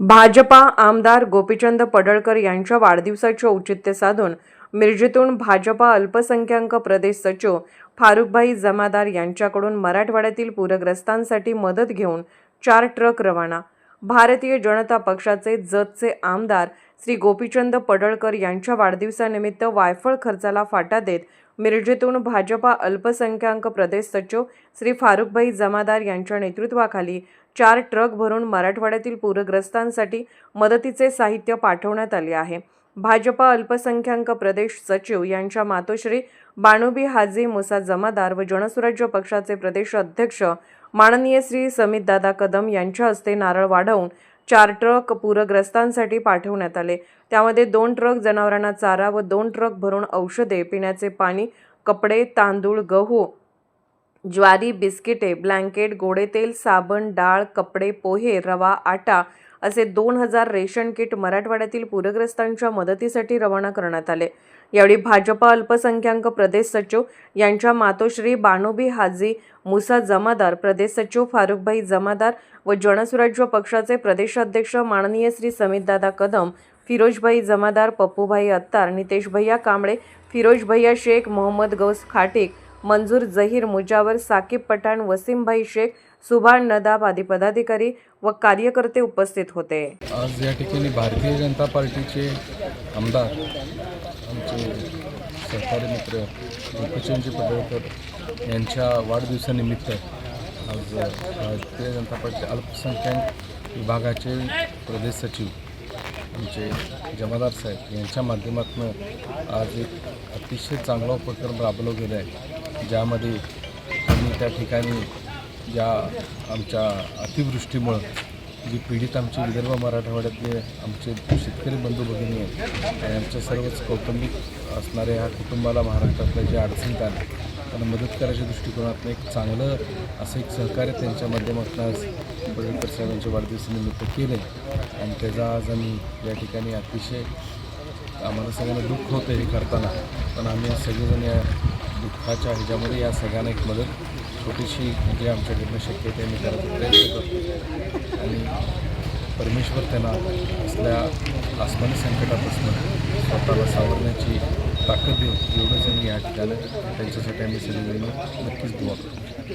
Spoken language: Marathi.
भाजपा आमदार गोपीचंद पडळकर यांच्या वाढदिवसाचे औचित्य साधून मिरजेतून भाजपा अल्पसंख्याक प्रदेश सचिव फारुखभाई जमादार यांच्याकडून मराठवाड्यातील पूरग्रस्तांसाठी मदत घेऊन चार ट्रक रवाना. भारतीय जनता पक्षाचे जतचे आमदार श्री गोपीचंद पडळकर यांच्या वाढदिवसानिमित्त वायफळ खर्चाला फाटा देत मिरजेतून भाजपा अल्पसंख्याक प्रदेश सचिव श्री फारुखभाई जमादार यांच्या नेतृत्वाखाली चार ट्रक भरून मराठवाड्यातील पूरग्रस्तांसाठी मदतीचे साहित्य पाठवण्यात आले आहे. भाजपा अल्पसंख्याक प्रदेश सचिव यांच्या मातोश्री बाणुबी हाजी मुसा जमादार व जनसुराज्य पक्षाचे प्रदेश अध्यक्ष माननीय श्री समितदादा कदम यांच्या हस्ते नारळ वाढवून चार ट्रक पूरग्रस्तांसाठी पाठवण्यात आले. त्यामध्ये दोन ट्रक जनावरांना चारा व दोन ट्रक भरून औषधे पिण्याचे पाणी कपडे तांदूळ गहू ज्वारी बिस्किटे ब्लँकेट गोडेतेल साबण डाळ कपडे पोहे रवा आटा असे दोन हजार रेशन किट मराठवाड्यातील पूरग्रस्तांच्या मदतीसाठी रवाना करण्यात आले. यावेळी भाजपा अल्पसंख्याक प्रदेश सचिव यांच्या मातोश्री बानोबी हाजी मुसा जमादार प्रदेश सचिव फारुखभाई जमादार व जनसुराज्य पक्षाचे प्रदेशाध्यक्ष माननीय श्री समितदादा कदम फिरोजभाई जमादार पप्पूभाई अत्तार नितेश भैया कांबळे फिरोज भैया शेख मोहम्मद गौस खाटीक मंजूर जहीर मुजावर साकीब पठाण वसीमभाई शेख सुभान नदाब आदी पदाधिकारी व कार्यकर्ते उपस्थित होते. आज या ठिकाणी भारतीय जनता पार्टीचे आमदार आमचे सहकारी मित्र गोपीचंदजी पडळकर यांच्या वाढदिवसानिमित्त आज भारतीय जनता पार्टी अल्पसंख्याक विभागाचे प्रदेश सचिव आमचे जमादार साहेब यांच्या माध्यमातून आज एक अतिशय चांगला उपक्रम राबवला गेला आहे. ज्यामध्ये आम्ही त्या ठिकाणी ज्या आमच्या अतिवृष्टीमुळं जी पीडित आमचे विदर्भ मराठवाड्यातले आमचे शेतकरी बंधू भगिनी आहेत आणि आमच्या सर्वच कौटुंबिक असणाऱ्या ह्या कुटुंबाला महाराष्ट्रातल्या जे अडचणीत आल्या त्यांना मदत करायच्या दृष्टिकोनातून एक चांगलं असं एक सहकार्य त्यांच्या माध्यमातून आज पडळकर साहेबांच्या वाढदिवसानिमित्त केलं आहे आणि त्याचा आज आम्ही या ठिकाणी अतिशय आम्हाला सगळ्यांना दुःख होतं हे करताना पण आम्ही सगळेजण या दुःखाच्या ह्याच्यामध्ये या सगळ्यांना एक मदत छोटीशी जे आमच्याकडनं शक्य आहे ते आम्ही करायचा प्रयत्न करतो आणि परमेश्वर त्यांना असल्या आसमानी संकटापासून स्वतःला सावरण्याची ताकद देऊन एवढंच आम्ही या ठिकाणी त्यांच्यासाठी आम्ही सगळेजण नक्कीच दुवा करतो.